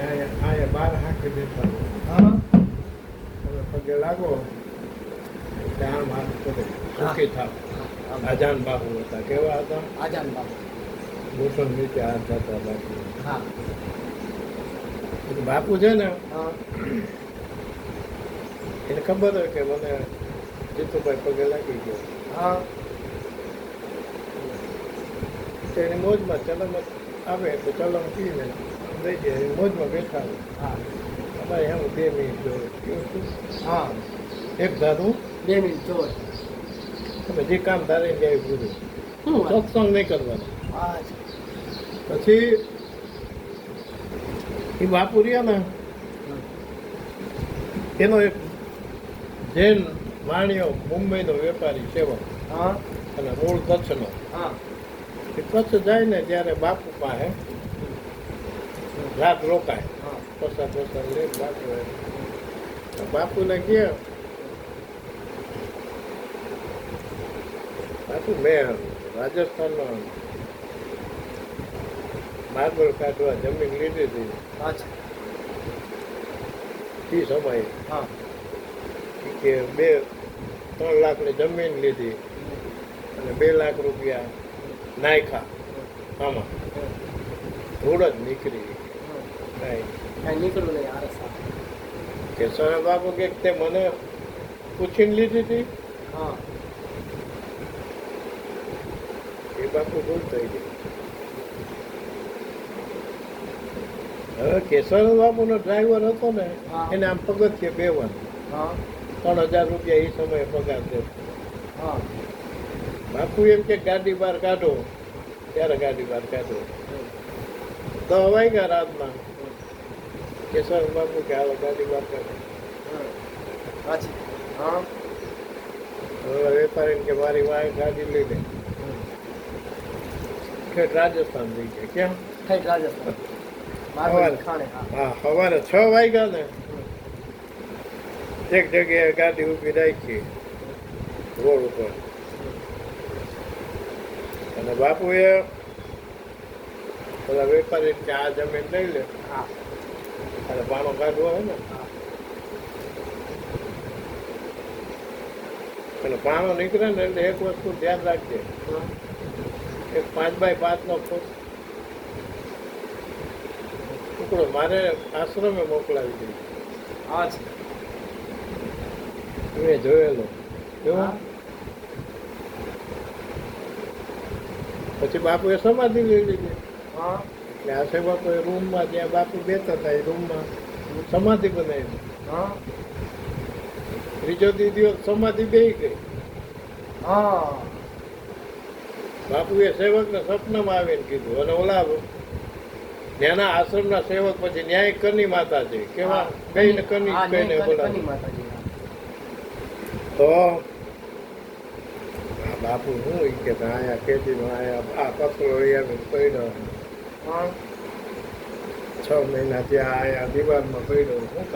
અહીંયા અહીંયા બાર હાંકી બેઠા હા. તમે પગે લાગો. એટલે આમ હાથ કરે. સુખી થાવ. આજાન બાપુ હતા. કેવા હતા? આજાન બાપુ ઘૂંટણ નીચે હાથ હતા બાપુ હા. બાપુ છે ને એને ખબર હોય કે મને જીતુભાઈ પગે લાગી ગયો. હા. એની મોજમાં ચલમ આવે તો ચલમ પી દઈ જાય એની મોજમાં બેઠા હા. અમારે એમ બે મિનિટ જોઈએ હા. એક ધારું બે મિનિટ જોવે. તમે જે કામ ધારે જાય પૂરું? સત્સંગ નહીં કરવાનો. હા. પછી એ બાપુ રહ્યા ને એનો એક જૈન માણ્યો મુંબઈનો વેપારી સેવક. હા. અને મૂળ કચ્છનો. હા. એ કચ્છ જાય ને ત્યારે બાપુ પાસે રાત રોકાય. પ્રસાદ પસાર લે બાપુ એ. તો બાપુને કહે બાપુ મેં રાજસ્થાનનો માર્બલ કાઢવા જમીન લીધી હતી. એ સમયે કે બે ત્રણ લાખની જમીન લીધી અને બે લાખ રૂપિયા નાખ્યા આમાં ધૂળ જ નીકળી. કાંઈ નીકળ્યું નહીં આ રસ્તા. બાપુ કે તે મને પૂછીને લીધી હતી? હા. એ બાપુ ભૂલ થઈ ગઈ. હવે કેશવ બાપુનો ડ્રાઈવર હતો ને. એને આમ પગથિયે બેવાનું હા. ત્રણ હજાર રૂપિયા એ સમયે પગાર દે હા. બાપુ એમ કે ગાડી બહાર કાઢો. ત્યારે ગાડી બહાર કાઢો. તો વાગ્યા રાતના કેશવ બાપુ કે હાલો ગાડી બહાર કાઢો હા અચ્છા હા. હવે વેપારીને કે મારી વાય ગાડી લઈ લે. કે રાજસ્થાન લઈ ગયા કેમ? થઈ રાજસ્થાન. હા. સવારે છ વાગ્યા ને એક જગ્યાએ ગાડી ઊભી રાખી રોડ ઉપર. અને બાપુએ પેલા વેપારી કે આ જમીન લઈ લે. હા. અને પાણો કાઢવો હોય ને અને પાણો નીકળે ને એટલે એક વસ્તુ ધ્યાન રાખજે એક પાંચ બાય પાંચનો ફૂટ ટુકડો મારે આશ્રમે મોકલાવી દીધો અચ્છા મેં જોયેલો કેવો પછી બાપુએ સમાધિ લઈ લીધી હા એટલે આ સેવકોએ રૂમમાં જ્યાં બાપુ બેઠા હતા એ રૂમમાં સમાધિ બનાવી. હા. ત્રીજો દીદીઓ સમાધિ બે ગઈ. હા. બાપુએ સેવકને સપનામાં આવીને કીધું અને ઓલા ત્યાંના આશ્રમના સેવક પછી ન્યાય કની માતા છે કેવા કઈને કની કઈ ને બોલાવે. માતાજી. તો આ બાપુ શું ઈ કે આયા ખેતીમાં આયા આ પથરો અહીંયા પડ્યો હા છ મહિના ત્યાં આયા દિવાલમાં પડ્યો. શું